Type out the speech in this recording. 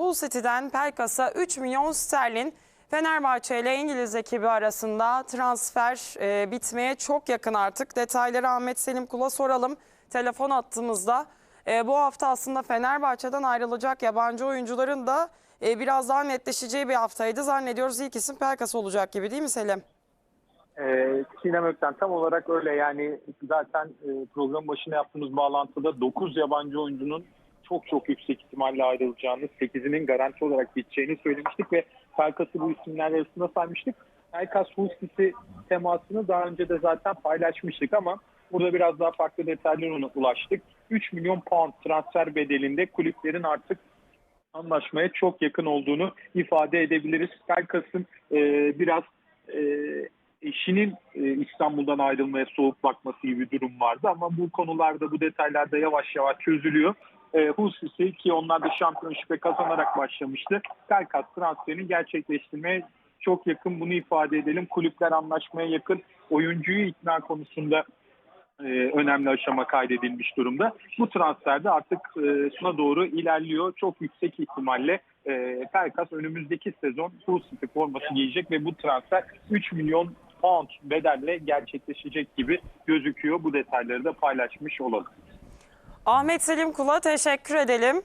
Hull City'den Pelkas'a 3 milyon sterlin Fenerbahçe ile İngiliz ekibi arasında transfer e, bitmeye çok yakın artık. Detayları Ahmet Selim Kul'a soralım. Telefon attığımızda e, bu hafta aslında Fenerbahçe'den ayrılacak yabancı oyuncuların da e, biraz daha netleşeceği bir haftaydı. Zannediyoruz ilk isim Pelkas olacak gibi değil mi Selim? Ee, Sinem Ökten tam olarak öyle yani zaten e, program başına yaptığımız bağlantıda 9 yabancı oyuncunun çok çok yüksek ihtimalle ayrılacağını, 8'inin garanti olarak biteceğini söylemiştik ve Pelkas'ı bu isimler arasında saymıştık. Pelkas City temasını daha önce de zaten paylaşmıştık ama burada biraz daha farklı detaylara ulaştık. 3 milyon pound transfer bedelinde kulüplerin artık anlaşmaya çok yakın olduğunu ifade edebiliriz. Pelkas'ın e, biraz e, eşinin e, İstanbul'dan ayrılmaya soğuk bakması gibi bir durum vardı ama bu konularda bu detaylarda yavaş yavaş çözülüyor. E, City ki onlar da şampiyonşipe kazanarak başlamıştı. Pelkas transferini gerçekleştirmeye çok yakın bunu ifade edelim. Kulüpler anlaşmaya yakın. Oyuncuyu ikna konusunda e, önemli aşama kaydedilmiş durumda. Bu transferde artık e, sona doğru ilerliyor. Çok yüksek ihtimalle e, Pelkas önümüzdeki sezon Hull City forması giyecek ve bu transfer 3 milyon pound bedelle gerçekleşecek gibi gözüküyor. Bu detayları da paylaşmış olalım. Ahmet Selim Kul'a teşekkür edelim.